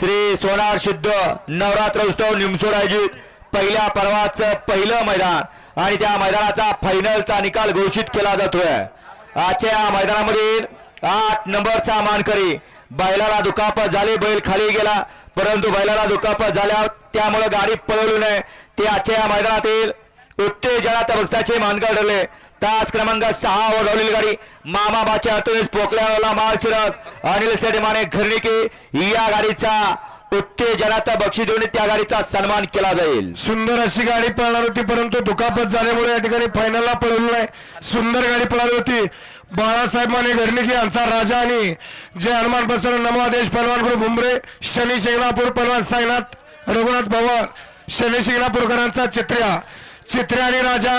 श्री सोनार सिद्ध नवरात्र उत्सव निमसोड आयोजित पहिल्या पर्वाचं पहिलं मैदान. आणि त्या मैदानाचा फायनलचा निकाल घोषित केला जातोय. आजच्या या मैदानामधील आठ नंबरचा मानकरी बैलाला दुखापत झाली बैल खाली गेला. परंतु बैलाला दुखापत झाल्या त्यामुळे गाडी पळवली नाही. ते आजच्या या मैदानातील उत्तेजनात बक्षाचे मानकर ठरले तास क्रमांक सहा वर गाडी. मामाबाच्या हातून पोकल्याला माळशिरस अनिल सेडमाने घरणिके या गाडीचा उत्तेजनात बक्षी देऊन त्या गाडीचा सन्मान केला जाईल. सुंदर अशी गाडी पळणार होती परंतु दुखापत झाल्यामुळे या ठिकाणी फायनलला पळवली नाही. सुंदर गाडी पळाली होती. बाळासाहेब माने घडणिकी यांचा राजा आणि जय हनुमान प्रसन्न नमादेश पहलवान ग्रुप उमरे शनी शिंगणापूर पलवान साईनाथ रघुनाथ भवन शनी शिंगणापूरकरांचा चित्र्या. चित्र्या आणि राजा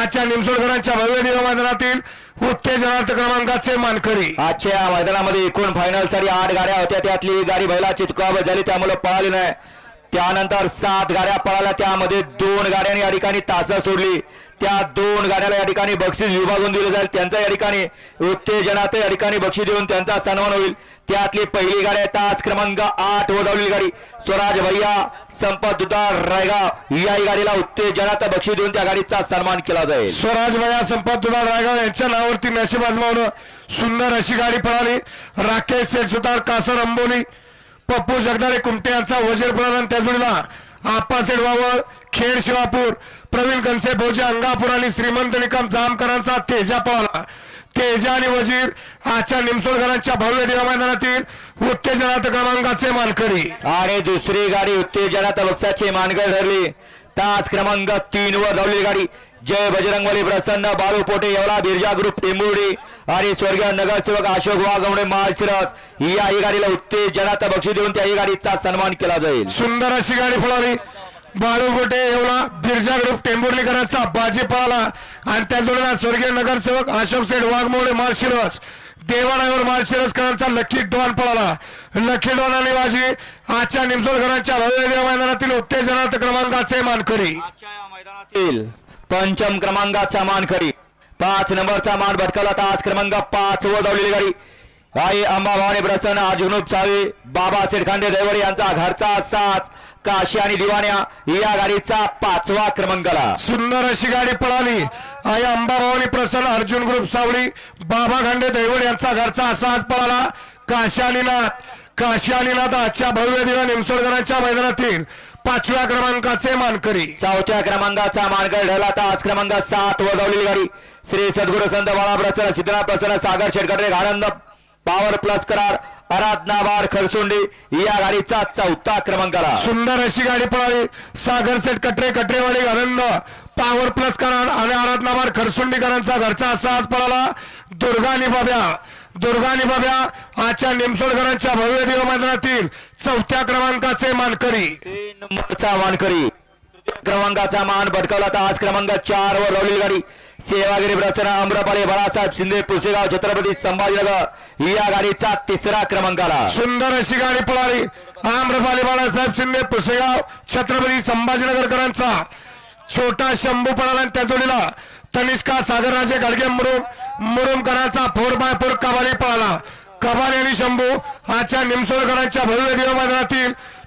आजच्या निमसोडकरांच्या भव्य दिवा मैदानातील उत्तेजनार्थ क्रमांकाचे मानकरी. आजच्या मैदानामध्ये एकूण फायनलसाठी आठ गाड्या होत्या. त्यातली एक गाडी बैलाची दुखापत झाली त्यामुळे पळाली नाही. त्यानंतर सात गाड्या पळाल्या. त्यामध्ये दोन गाड्यांनी या ठिकाणी तासा सोडली. त्या दोन गाड्याला या ठिकाणी बक्षीस विभागून दिलं जाईल. त्यांचा या ठिकाणी उत्तेजनात या ठिकाणी बक्षीस देऊन त्यांचा सन्मान होईल. त्यातली पहिली गाडी आहे तास क्रमांक आठ वर गाडी. स्वराज भैया संपत दुधार रायगाव या गाडीला उत्तेजनात बक्षीस देऊन त्या गाडीचा सन्मान केला जाईल. स्वराज भैया संपत दुधार रायगाव यांच्या नावावरती नशीब आजमावणं सुंदर अशी गाडी पळाली. राकेश शेठ सुतार कासर अंबोली पप्पू जगदाळे कुमटे यांचा वजीर प्रधान आणि आप्पासेड वावळ खेड शिवापूर प्रवीण कनसे भोजे अंगापूर आणि श्रीमंत निकम जामकरांचा तेजा पावला तेजा आणि वजीर आजच्या निमसोळकरांच्या भव्य दिवा मैदानातील उत्तेजनात क्रमांकाचे मानकरी. आणि दुसरी गाडी उत्तेजनात बक्षाची मानकर ठरली. तास क्रमांक तीन वर धावलेली गाडी. जय बजरंगबली प्रसन्न बाळू पोटे येवला बिर्जा ग्रुप टेंबुर्डी आणि स्वर्गीय नगरसेवक अशोक वाघमडे माळशिरस. या ही गाडीला उत्तेजनाचा बक्षीस देऊन त्या ही गाडीचा सन्मान केला जाईल. सुंदर अशी गाडी फुलाली बाळू पोटे एवढा बिर्जा ग्रुप टेंबुर्लीकरांचा बाजी पळाला आणि त्या जोडीला स्वर्गीय नगरसेवक अशोक सेठ वाघमोडे माळशिरस. देवानावर माळशिरसकरांचा लकी डॉन पळाला. लकी डॉन बाजी आजच्या निमसोडकरांच्या भव्य मैदानातील उत्तेजनार्थ क्रमांकाचे मानकरी. मैदानातील पंचम क्रमांकाचा मानकरी. पाच नंबरचा मान भटकवला तास क्रमांक पाच वर धावलेली गाडी. आई अंबाभवानी प्रसन्न अजगनुप सावे बाबा शेरखांडे दैवडे यांचा घरचा साच काशी आणि दिवाण्या या गाडीचा पाचवा क्रमांकाला. सुंदर अशी गाडी पळाली. आई अंबाभावानी प्रसन्न अर्जुन ग्रुप सावळी बाबा खांडे दैवड यांचा घरचा असा आज पळाला. काशानीनाथ काशानीनाथ आजच्या भव्य दिवा निमसोडकरांच्या मैदानातील पाचव्या क्रमांकाचे मानकरी. चौथ्या क्रमांकाचा मानकर ठरला तास क्रमांक सात वर धावलेली गाडी. श्री सद्गुरू संत बाळा प्रसन्न सिद्धनाथ प्रसन्न सागर शेटकटे आनंद पॉवर प्लस करार आराधना बार खरसुंडी या गाडीचा चौथा क्रमांकाला. सुंदर अशी गाडी पळाली. सागर सेठ कटरे कटरेवाडी आनंद पॉवर प्लस करार आणि आराधनाबार खरसुंडीकरांचा घरचा असा आज पळाला. दुर्गा आणि बाब्या. दुर्गा आणि बाब्या आजच्या निमसोडकरांच्या भव्य दिव मैदानातील चौथ्या क्रमांकाचे मानकरी. तीन नंबरचा मानकरी. क्रमांकाचा मान भटकवला तास क्रमांक चार वर लावलेली गाडी. सेवागिरी प्रसन्न अमरापाली बाळासाहेब शिंदे पुसेगाव छत्रपती संभाजीनगर. या गाडीचा तिसरा क्रमांकाला सुंदर अशी गाडी पळाली. आम्रपाली बाळासाहेब शिंदे पुसेगाव छत्रपती संभाजीनगरकरांचा. छोटा शंभू पळाला आणि त्या जोडीला तनिष्का सागरराजे गाडगे मुरुम मुरुमकरांचा फोर बाय फोर कबाली पळाला. कबाली आणि शंभू आजच्या निमसोरकरांच्या भव्य दिव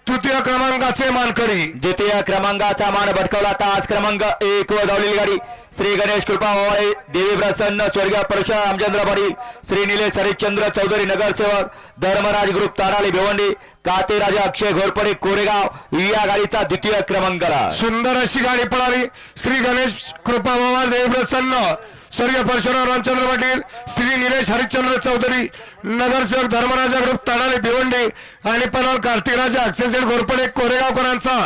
तृतीय क्रमांकाचे मानकरी. द्वितीय क्रमांकाचा मान भटकवला तास क्रमांक एक वर धावलेली गाडी. श्री गणेश कृपा ओवाळे देवी प्रसन्न स्वर्गीय परशुराम रामचंद्र पाटील श्री निलेश हरिश्चंद्र चौधरी नगरसेवक धर्मराज ग्रुप ताराली भिवंडी काते राजा अक्षय घोरपडे कोरेगाव या गाडीचा द्वितीय क्रमांकाला सुंदर अशी गाडी पळाली. श्री गणेश कृपा बाबा देवप्रसन्न स्वर्गीय परशुराम रामचंद्र पाटील श्री निलेश हरिश्चंद्र चौधरी नगरसेवक धर्मराजा ग्रुप तडाले भिवंडी आणि पलाल कार्तिकराजा अक्षयसेठ घोरपडे कोरेगावकरांचा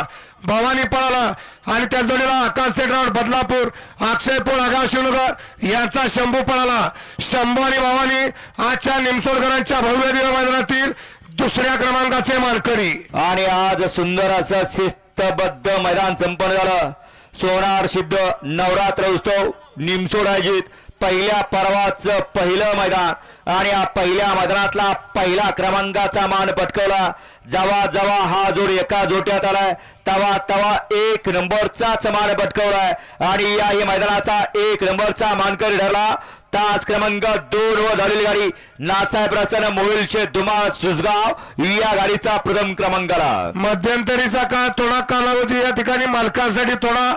भवानी पळाला. आणि त्या जोडीला आकाश सेठ राऊत बदलापूर अक्षयपूर आगाव शिवनगर यांचा शंभू पळाला. शंभू आणि भवानी आजच्या निमसोडकरांच्या भव्य दिवा मैदानातील दुसऱ्या क्रमांकाचे मानकरी. आणि आज सुंदर असं शिस्तबद्ध मैदान संपन्न झालं. सोनार सिद्ध नवरात्र उत्सव निमसोड आयोजित पहिल्या पर्वाचं पहिलं मैदान. आणि या पहिल्या मैदानातला पहिला क्रमांकाचा मान पटकवला. जवा जवा हा जोड एका जोट्यात आलाय. तवा तवा एक नंबरचाच मान पटकवलाय. आणि याही मैदानाचा एक नंबरचा मानकरी ठरला. तास क्रमांक दोन व झालेली गाडी नासाहेब प्रसन्न मोहिलचे दुमा सुजगाव या गाडीचा प्रथम क्रमांक आला मध्यंतरीचा काळ थोडा कालावधी या ठिकाणी मालकासाठी थोडा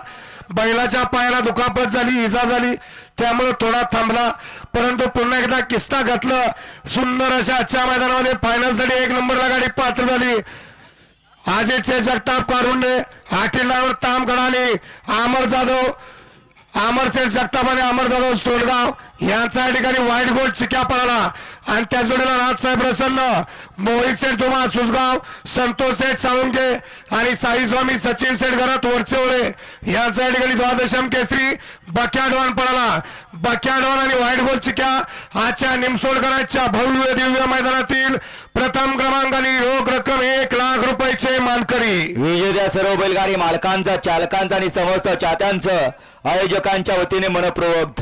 बैलाच्या पायाला दुखापत झाली इजा झाली. त्यामुळे थोडा थांबला. परंतु पुन्हा एकदा किस्ता घातलं. सुंदर अशा आजच्या मैदानामध्ये फायनलसाठी एक नंबरला गाडी पात्र झाली. आजचे जगताप कारुंडे हाटीलावर ताम गडाने अमर जाधव अमरसेठ जगताप आणि अमर जाधव सोलगाव यांचा या ठिकाणी वाईट गोल चिक्या पडला आणि त्या जोडीला राजसाहेब प्रसन्न मोहित सेठ धुमा सुसगाव संतोष सेठ साळुंके आणि साई स्वामी सचिन सेठ घरात वरचेवळे यांचा या ठिकाणी द्वादशम केसरी बक्याडवान पडला बक्याडवान आणि व्हाईट बॉल चिक्या. आजच्या निमसोडकरांच्या भव्य दिव्य मैदानातील प्रथम क्रमांकाने रोख रक्कम एक लाख रुपयाचे मानकरी. विजेत्या सर्व बैलगाडी मालकांचा चालकांचा आणि समस्त चात्यांचं आयोजकांच्या वतीने मनपूर्वक